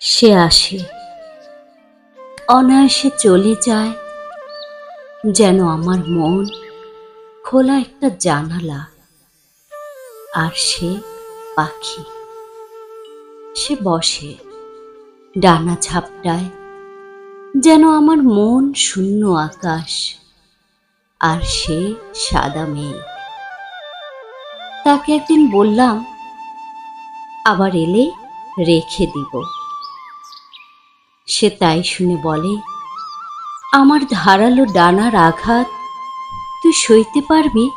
সে আসে। অনায়াসে চলে যায়, যেন আমার মন খোলা একটা জানালা, আর সে পাখি। সে বসে, ডানা ঝাপটায়, যেন আমার মন শূন্য আকাশ। আর সে সাদা মেয়ে। তাকে একদিন বললাম, আবার এলে রেখে দিব। সে তাই শুনে বলে, আমার ধারালো ডানার আঘাত, তুই সইতে পারবি?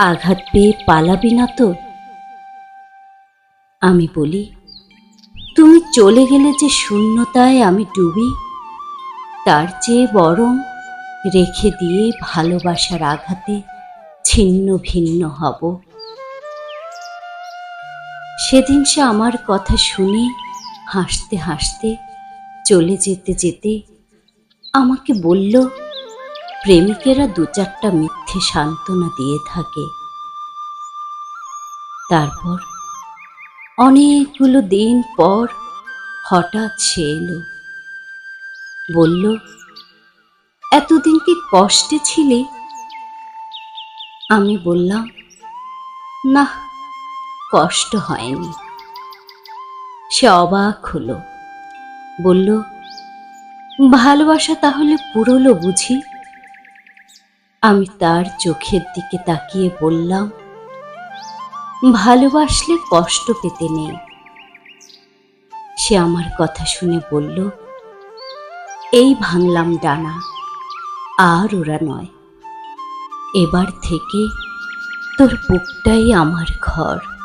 আঘাত পেয়ে পালাবি না তো? আমি বলি, তুমি চলে গেলে যে শূন্যতায় আমি ডুবি, তার চেয়ে বরং রেখে দিয়ে ভালোবাসার আঘাতে ছিন্ন ভিন্ন হব। সেদিন সে আমার কথা শুনে হাসতে হাসতে চলে যেতে যেতে আমাকে বলল, প্রেমিকেরা দু চারটা মিথ্যে সান্ত্বনা দিয়ে থাকে। তারপর অনেকগুলো দিন পর হঠাৎ সে এলো। বলল এতদিন কি কষ্টে ছিলে? আমি বললাম, না, কষ্ট হয়নি। সে অবাক হলো। বলল, ভালোবাসা তাহলে পুরলো বুঝি? আমি তার চোখের দিকে তাকিয়ে বললাম, ভালোবাসলে কষ্ট পেতে নেই। সে আমার কথা শুনে বলল, এই ভাঙলাম ডানা। আর ওরা নয়। এবার থেকে তোর বুকটাই আমার ঘর।